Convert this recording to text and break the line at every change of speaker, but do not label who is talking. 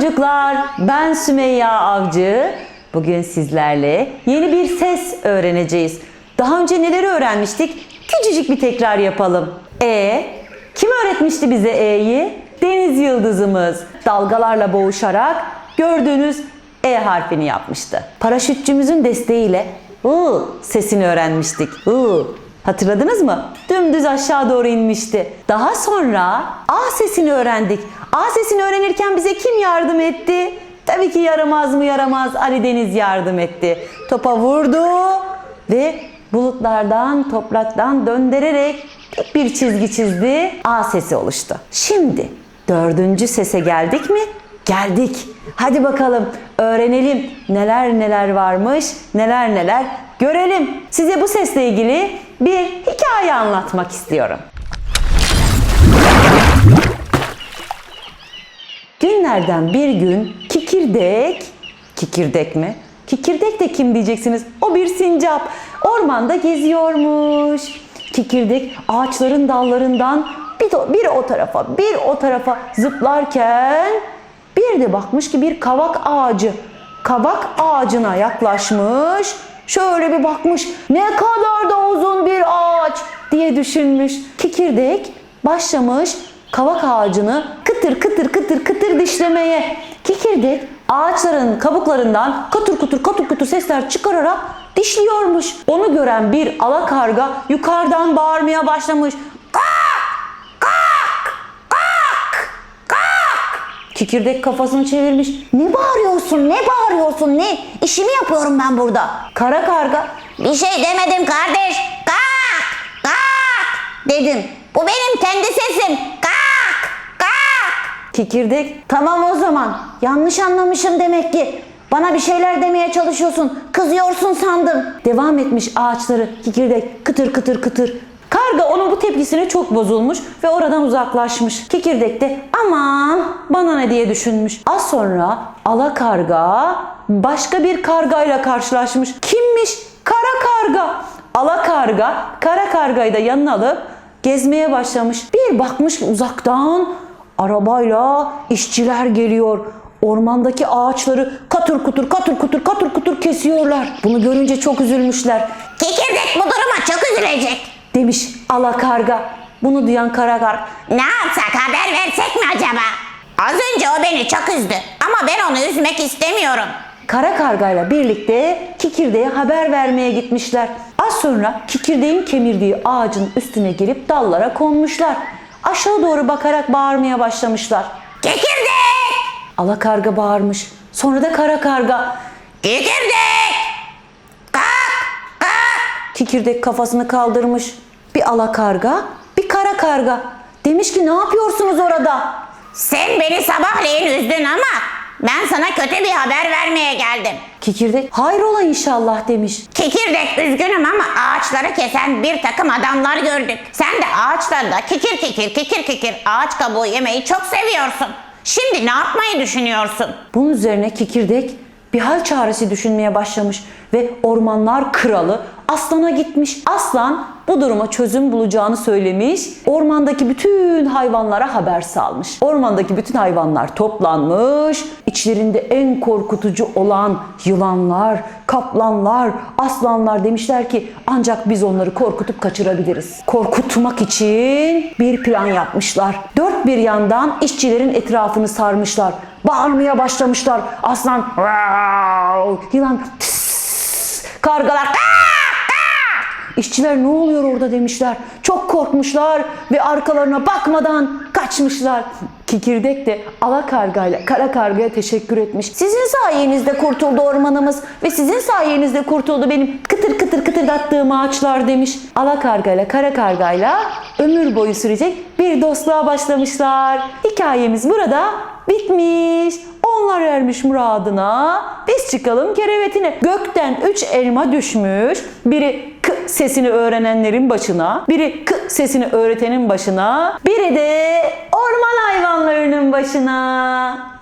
çocuklar, ben Sümeyye Avcı. Bugün sizlerle yeni bir ses öğreneceğiz. Daha önce neleri öğrenmiştik? Küçücük bir tekrar yapalım. E, kim öğretmişti bize E'yi? Deniz yıldızımız dalgalarla boğuşarak gördüğünüz E harfini yapmıştı. Paraşütçümüzün desteğiyle I sesini öğrenmiştik. I. Hatırladınız mı? Dümdüz aşağı doğru inmişti. Daha sonra A sesini öğrendik. A sesini öğrenirken bize kim yardım etti? Tabii ki yaramaz mı yaramaz Ali Deniz yardım etti. Topa vurdu ve bulutlardan, topraktan döndürerek tek bir çizgi çizdi. A sesi oluştu. Şimdi dördüncü sese geldik mi? Geldik. Hadi bakalım öğrenelim neler neler varmış, neler neler görelim. Size bu sesle ilgili bir hikaye anlatmak istiyorum. Günlerden bir gün kikirdek, kikirdek mi? Kikirdek de kim diyeceksiniz? O bir sincap. Ormanda geziyormuş. Kikirdek ağaçların dallarından bir, bir o tarafa, bir o tarafa zıplarken bir de bakmış ki bir kavak ağacı. Kavak ağacına yaklaşmış. Şöyle bir bakmış. Ne kadar da uzun bir ağaç diye düşünmüş. Kikirdek başlamış kavak ağacını kıtır kıtır kıtır kıtır dişlemeye. Kikirdek ağaçların kabuklarından katır kutur katır kutur sesler çıkararak dişliyormuş. Onu gören bir alakarga yukarıdan bağırmaya başlamış. Kikirdek kafasını çevirmiş.
Ne bağırıyorsun? Ne bağırıyorsun? Ne? İşimi yapıyorum ben burada.
Kara karga
Bir şey demedim kardeş. Kalk! Kalk! Dedim. Bu benim kendi sesim.
Kikirdek
Tamam o zaman. Yanlış anlamışım demek ki. Bana bir şeyler demeye çalışıyorsun. Kızıyorsun sandım.
devam etmiş ağaçları kikirdek kıtır kıtır kıtır. Karga onun bu tepkisine çok bozulmuş ve oradan uzaklaşmış. Kikirdek de aman bana ne diye düşünmüş. Az sonra ala karga başka bir kargayla karşılaşmış. Kimmiş? Kara karga. Ala karga kara kargayı da yanına alıp gezmeye başlamış. Bir bakmış uzaktan arabayla işçiler geliyor. Ormandaki ağaçları katır kutur katır kutur katır kutur kesiyorlar. Bunu görünce çok üzülmüşler.
Kikirdek bu duruma çok üzülecek.
Demiş ala karga. Bunu duyan kara karga.
Ne yapsak haber versek mi acaba? Az önce o beni çok üzdü. Ama ben onu üzmek istemiyorum.
Kara kargayla birlikte kikirdeğe haber vermeye gitmişler. Az sonra kikirdeğin kemirdiği ağacın üstüne gelip dallara konmuşlar. Aşağı doğru bakarak bağırmaya başlamışlar.
Kikirdek!
Ala karga bağırmış. Sonra da kara karga.
Kikirdek! Kalk! Kalk!
Kikirdek kafasını kaldırmış. Bir ala karga, bir kara karga. Demiş ki ne yapıyorsunuz orada?
Sen beni sabahleyin üzdün ama ben sana kötü bir haber vermeye geldim.
Kikirdek hayrola inşallah demiş.
Kikirdek üzgünüm ama ağaçları kesen bir takım adamlar gördük. Sen de ağaçlarda kikir kikir kikir kikir ağaç kabuğu yemeyi çok seviyorsun. Şimdi ne yapmayı düşünüyorsun?
Bunun üzerine kikirdek bir hal çaresi düşünmeye başlamış ve ormanlar kralı aslana gitmiş. Aslan bu duruma çözüm bulacağını söylemiş. Ormandaki bütün hayvanlara haber salmış. Ormandaki bütün hayvanlar toplanmış. İçlerinde en korkutucu olan yılanlar, kaplanlar, aslanlar demişler ki ancak biz onları korkutup kaçırabiliriz. Korkutmak için bir plan yapmışlar. Dört bir yandan işçilerin etrafını sarmışlar. Bağırmaya başlamışlar. Aslan, yılan, "Tıs!" kargalar! İşçiler ne oluyor orada demişler. Çok korkmuşlar ve arkalarına bakmadan kaçmışlar. Kikirdek de ala kargayla kara kargaya teşekkür etmiş. Sizin sayenizde kurtuldu ormanımız ve sizin sayenizde kurtuldu benim kıtır kıtır kıtırdattığım ağaçlar demiş. Ala kargayla kara kargayla ömür boyu sürecek bir dostluğa başlamışlar. Hikayemiz burada bitmiş. Onlar ermiş muradına. Biz çıkalım kerevetine. Gökten üç elma düşmüş. Biri sesini öğrenenlerin başına, biri k sesini öğretenin başına, biri de orman hayvanlarının başına.